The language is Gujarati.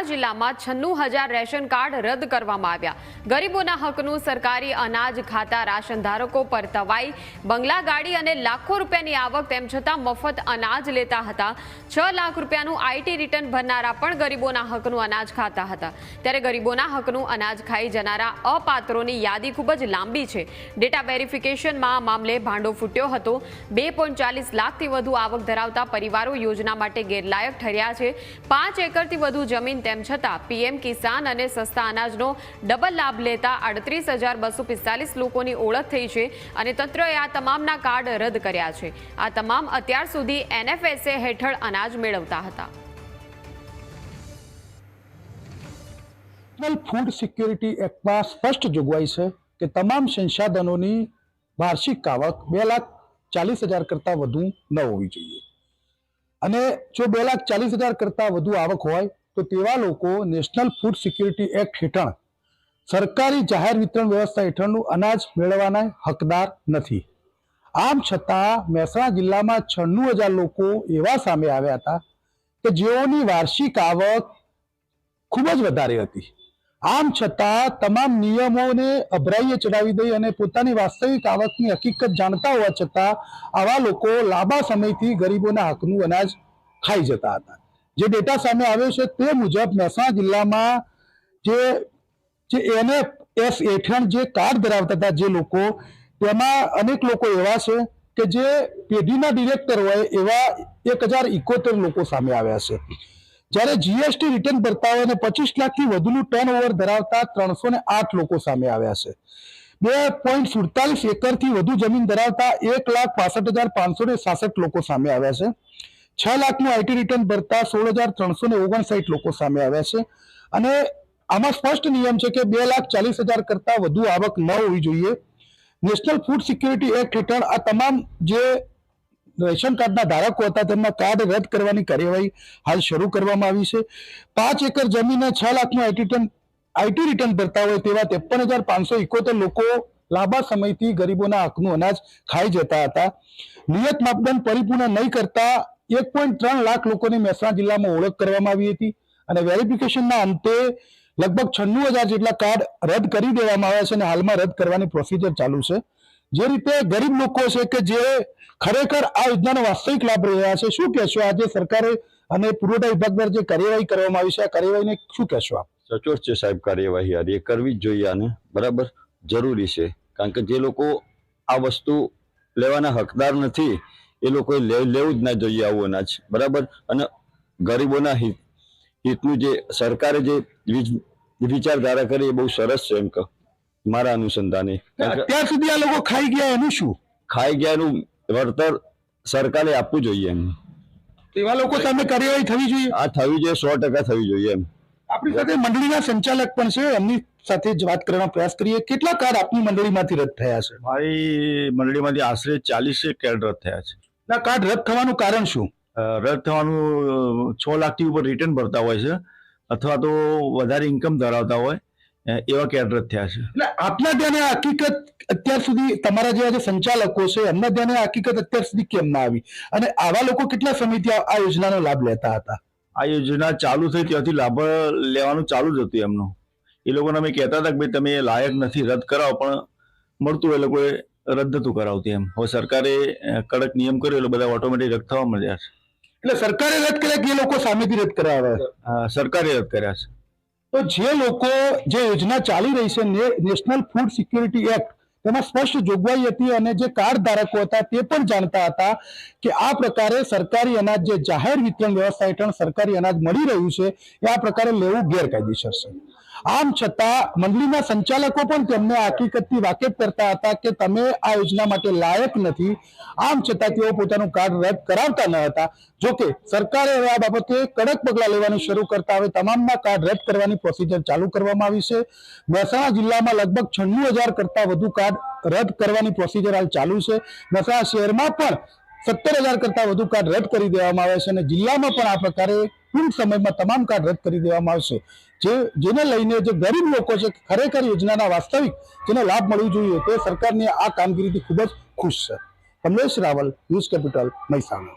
મહેસાણા જિલ્લામાં છન્નું હજાર રેશન કાર્ડ રદ કરવામાં આવ્યા. ગરીબોના હકનું સરકારી અનાજ, ખાતા, રાશન ધારકો પર તવાઈ, બંગલા ગાડી અને લાખો રૂપિયાની આવક, તેમ છતાં મફત અનાજ લેતા હતા. છ લાખ રૂપિયાનું આઈટી રિટર્ન ભરનારા પણ ગરીબોના હકનું અનાજ ખાતા હતા. ત્યારે ગરીબોના હકનું અનાજ ખાઈ જનારા અપાત્રોની યાદી ખૂબ જ લાંબી છે. ડેટા વેરિફિકેશનમાં મામલે ભાંડો ફૂટ્યો હતો. બે લાખથી વધુ આવક ધરાવતા પરિવારો યોજના માટે ગેરલાયક ઠર્યા છે. પાંચ એકરથી વધુ જમીન તેમ છતાં પીએમ કિસાન અને સસ્તા અનાજનો ડબલ લાભ લેતા આડત્રીસ હજાર બસો પિસ્તાલીસ લોકોની ઓળખ થઈ છે અને તંત્રએ આ તમામના કાર્ડ રદ કર્યા છે. આ તમામ અત્યાર સુધી એનએફએસએ હેઠળ અનાજ મેળવતા હતા. નેશનલ ફૂડ સિક્યોરિટી એક્ટમાં સ્પષ્ટ જોગવાઈ છે કે તમામ સંસાધનોની વાર્ષિક આવક બે લાખ ચાલીસ હજાર કરતાં વધુ ન હોવી જોઈએ. અને જો બે લાખ ચાલીસ હજાર કરતાં વધુ આવક હોય તો તેવા લોકો નેશનલ ફૂડ સિક્યુરિટી એક્ટ હેઠળ સરકારી જાહેર વિતરણ વ્યવસ્થા હેઠળનું અનાજ મેળવવાના હકદાર નથી. આમ છતાં મહેસાણા જિલ્લામાં છન્નું હજાર લોકો એવા સામે આવ્યા હતા કે જેઓની વાર્ષિક આવક ખૂબ જ વધારે હતી. આમ છતાં તમામ નિયમોને અભરાઈએ ચડાવી દઈ અને પોતાની વાસ્તવિક આવકની હકીકત જાણતા હોવા છતાં આવા લોકો લાંબા સમયથી ગરીબોના હકનું અનાજ ખાઈ જતા હતા. જે ડેટા સામે આવ્યો છે તે મુજબ મહેસાણા જિલ્લામાં જે જે એનએફએસ હેઠળ જે કાર્ડ ધરાવતા હતા જે લોકો, તેમાં અનેક લોકો એવા છે કે જે પેઢીના ડિરેક્ટર હોય એવા એક હજાર ઇકોતેર લોકો સામે આવ્યા છે. જ્યારે જીએસટી રિટર્ન ભરતા હોય અને પચીસ લાખથી વધુનું ટર્ન ઓવર ધરાવતા ત્રણસો ને આઠ લોકો સામે આવ્યા છે. બે પોઈન્ટ સુડતાલીસ એકરથી વધુ જમીન ધરાવતા એક લાખ પાસઠ હજાર પાંચસો ને સાસઠ લોકો સામે આવ્યા છે. છ લાખનું આઈટી રિટર્ન ભરતા સોળ હજાર ત્રણસો ને ઓગણસાઠ લોકો સામે આવ્યા છે. અને આમાં સ્પષ્ટ નિયમ છે કે બે લાખ ચાલીસ હજાર કરતાં વધુ આવક ન હોવી જોઈએ. નેશનલ ફૂડ સિક્યુરિટી એક્ટ હેઠળ આ તમામ જે રેશન કાર્ડના ધારકો હતા, તેમના કાર્ડ રદ કરવાની કાર્યવાહી હાલ શરૂ કરવામાં આવી છે. પાંચ એકર જમીને છ લાખનું આઈટી રિટર્ન આઈટી રિટર્ન ભરતા હોય તેવા ત્રેપન હજાર પાંચસો એકોતેર લોકો લાંબા સમયથી ગરીબોના હકનું અનાજ ખાઈ જતા હતા. નિયત માપદંડ પરિપૂર્ણ નહીં કરતા એક પોઈન્ટ ત્રણ લાખ લોકોની મહેસાણા જિલ્લામાં ઓળખ કરવામાં આવી હતી અને વેરિફિકેશનના અંતે લગભગ છન્નું હજાર જેટલા કાર્ડ રદ કરી દેવામાં આવ્યા છે અને હાલમાં રદ કરવાની પ્રોસિજર ચાલુ છે. જે રીતે ગરીબ લોકો છે કે જે ખરેખર આ યોજનાનો વાસ્તવિક લાભ રહ્યા છે, શું કહેશો? આજે સરકારે અને પુરવઠા વિભાગ દ્વારા જે કાર્યવાહી કરવામાં આવી છે, આ કાર્યવાહીને શું કહેશો આપ? સચોટ છે સાહેબ કાર્યવાહી યાર એ કરવી જ જોઈએ આને. બરાબર? જરૂરી છે. કારણ કે જે લોકો આ વસ્તુ લેવાના હકદાર નથી એ લોકોએ લેવું જ ના જોઈએ આવું અનાજ. બરાબર? અને ગરીબોના હિત હિતનું જે સરકારે જે વિચારધારા કરી એ બહુ સરસ છે એમ મારા અનુસંધાને. અત્યાર સુધી આ લોકો ખાઈ ગયા એનું શું? ખાઈ ગયાનું વળતર સરકારે આપવું જોઈએ એમ. એવા લોકો સામે કાર્યવાહી થવી જોઈએ? આ થવી જોઈએ સો ટકા થવી જોઈએ એમ. આપણી સાથે મંડળીના સંચાલક પણ છે. એમની સાથે જ વાત કરવાનો પ્રયાસ કરીએ. કેટલા કાર્ડ આપની મંડળીમાંથી રદ થયા છે? મારી મંડળીમાંથી આશરે ચાલીસેક કેડ રદ થયા છે. આ કાર્ડ રદ થવાનું કારણ શું? રદ થવાનું છ લાખથી ઉપર રિટર્ન ભરતા હોય છે અથવા તો વધારે ઇન્કમ ધરાવતા હોય એવા કાર્ડ રદ થયા છે. એટલે આપના ધ્યાને હકીકત અત્યાર સુધી તમારા જેવા જે સંચાલકો છે એમના ધ્યાને હકીકત અત્યાર સુધી કેમ ના આવી? અને આવા લોકો કેટલા સમયથી આ આ યોજનાનો લાભ લેતા હતા? આ યોજના ચાલુ થઈ ત્યાંથી લાભ લેવાનું ચાલુ જ હતું એમનું. એ લોકોને અમે કહેતા હતા કે ભાઈ તમે લાયક નથી રદ કરાવો. પણ મળતું એ લોકોએ રદ નતું કરાવતી એમ. હવે સરકારે કડક નિયમ કર્યો એટલે બધા ઓટોમેટિક રદ થવા મળ્યા છે. એટલે સરકારે રદ કર્યા કે એ લોકો સામેથી રદ કરાવે? અ, સરકારે રદ કર્યા છે. તો જે લોકો જે યોજના ચાલી રહી છે ને- નેશનલ ફૂડ સિક્યુરિટી એક્ટ તેમાં સ્પષ્ટ જોગવાઈ હતી અને જે કાર્ડ ધારકો હતા તે પણ જાણતા હતા કે આ પ્રકારે સરકારી અનાજ જે જાહેર વિતરણ વ્યવસ્થા હેઠળ સરકારી અનાજ મળી રહ્યું છે એ આ પ્રકારે લેવું ગેરકાયદેસર છે. આમ છતાં મંડળીના સંચાલકો પણ તેમને હકીકતથી વાકેફ કરતા હતા કે તમે આ યોજના માટે લાયક નથી. આમ છતાં તેઓ પોતાનું કાર્ડ રદ કરાવતા ન હતા. જોકે સરકારે હવે આ બાબતે કડક પગલાં લેવાનું શરૂ કરતા હવે તમામના કાર્ડ રદ કરવાની પ્રોસિજર ચાલુ કરવામાં આવી છે. મહેસાણા જિલ્લામાં લગભગ છન્નું હજાર કરતાં વધુ કાર્ડ રદ કરવાની પ્રોસિજર હાલ ચાલુ છે. મહેસાણા શહેરમાં પણ સત્તર હજાર કરતાં વધુ કાર્ડ રદ કરી દેવામાં આવે છે અને જિલ્લામાં પણ આ પ્રકારે ટૂંક સમયમાં તમામ કાર્ડ રદ કરી દેવામાં આવશે. જે જેને લઈને જે ગરીબ લોકો છે ખરેખર યોજનાના વાસ્તવિક જેને લાભ મળવો જોઈએ તે સરકારની આ કામગીરીથી ખૂબ જ ખુશ છે. Kamlesh Rawal, news capital, Mehsana.